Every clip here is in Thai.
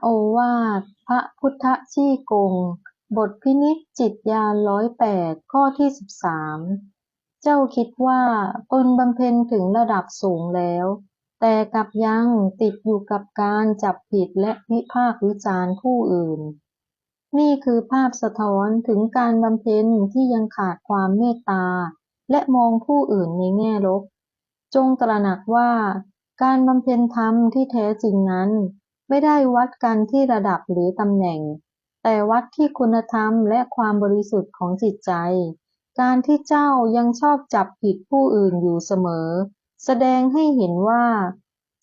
โอวาทพระพุทธชี้กง บทพินิจจิตญาร้อยแปดข้อที่สิบสามเจ้าคิดว่าตนบำเพ็ญถึงระดับสูงแล้ว แต่กลับยังติดอยู่กับการจับผิดและวิพากษ์วิจารณ์ผู้อื่น นี่คือภาพสะท้อนถึงการบำเพ็ญที่ยังขาดความเมตตา และมองผู้อื่นในแง่ลบ จงตระหนักว่าการบำเพ็ญธรรมที่แท้จริงนั้น ไม่ได้วัดกันที่ระดับหรือตำแหน่ง แต่วัดที่คุณธรรมและความบริสุทธิ์ของจิตใจ การที่เจ้ายังชอบจับผิดผู้อื่นอยู่เสมอ แสดงให้เห็นว่า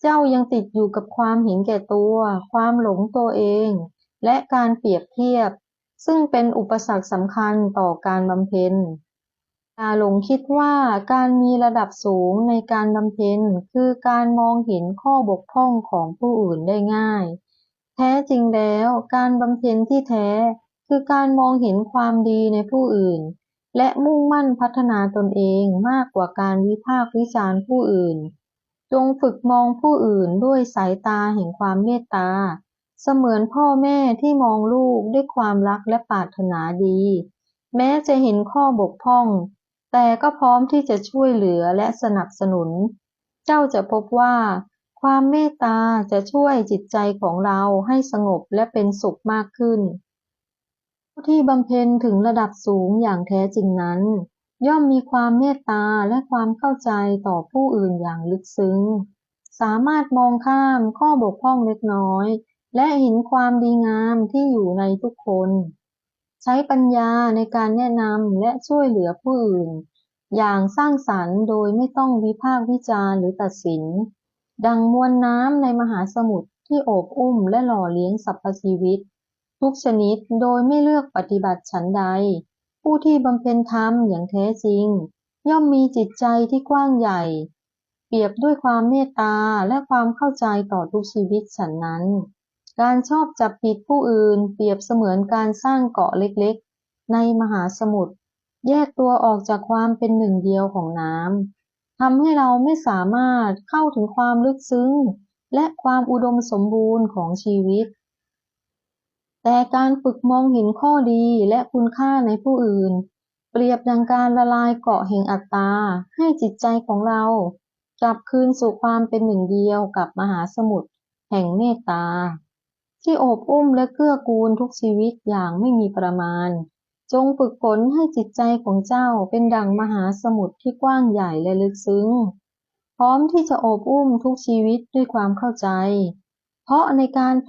เจ้ายังติดอยู่กับความเห็นแก่ตัว ความหลงตัวเอง และการเปรียบเทียบ ซึ่งเป็นอุปสรรคสำคัญต่อการบำเพ็ญ อาหลงคิดว่าการมีระดับสูงในการบำเพ็ญคือการมองเห็นข้อบกพร่องของผู้อื่นได้ง่าย แท้จริงแล้วการบำเพ็ญที่แท้คือการมองเห็นความดีในผู้อื่น และมุ่งมั่นพัฒนาตนเองมากกว่าการวิพากษ์วิจารณ์ผู้อื่น จงฝึกมองผู้อื่นด้วยสายตาแห่งความเมตตา เสมือนพ่อแม่ที่มองลูกด้วยความรักและปรารถนาดี แม้จะเห็นข้อบกพร่อง แต่ก็พร้อมที่จะช่วยเหลือและสนับสนุน เจ้าจะพบว่า ความเมตตาจะช่วยจิตใจของเราให้สงบและเป็นสุขมากขึ้น ผู้ที่บำเพ็ญถึงระดับสูงอย่างแท้จริงนั้น ย่อมมีความเมตตาและความเข้าใจต่อผู้อื่นอย่างลึกซึ้ง สามารถมองข้ามข้อบกพร่องเล็กน้อย และเห็นความดีงามที่อยู่ในทุกคน ใช้ปัญญาในการแนะนำและช่วยเหลือผู้อื่น อย่างสร้างสรรค์โดยไม่ต้องวิพากษ์วิจารณ์หรือตัดสิน ดังมวลน้ำในมหาสมุทรที่โอบอุ้มและหล่อเลี้ยงสรรพชีวิต ทุกชนิดโดยไม่เลือกปฏิบัติฉันใด ผู้ที่บำเพ็ญธรรมอย่างแท้จริง ย่อมมีจิตใจที่กว้างใหญ่ เปรียบด้วยความเมตตาและความเข้าใจต่อทุกชีวิตฉันนั้น การชอบจับผิดผู้อื่นเปรียบเสมือนการสร้างเกาะเล็กๆ ในมหาสมุทรแยกตัวออกจากความเป็นหนึ่งเดียวของน้ำทำให้เราไม่สามารถเข้าถึงความลึกซึ้ง และความอุดมสมบูรณ์ของชีวิต แต่การฝึกมองเห็นข้อดีและคุณค่าในผู้อื่น เปรียบดังการละลายเกาะแห่งอัตตาให้จิตใจของเรา กลับคืนสู่ความเป็นหนึ่งเดียวกับมหาสมุทรแห่งเมตตา ที่โอบอุ้มและเกื้อกูลทุกชีวิตอย่างไม่มีประมาณ จงฝึกฝนให้จิตใจของเจ้าเป็นดังมหาสมุทรที่กว้างใหญ่และลึกซึ้ง พร้อมที่จะโอบอุ้มทุกชีวิตด้วยความเข้าใจ เพราะในการแผ่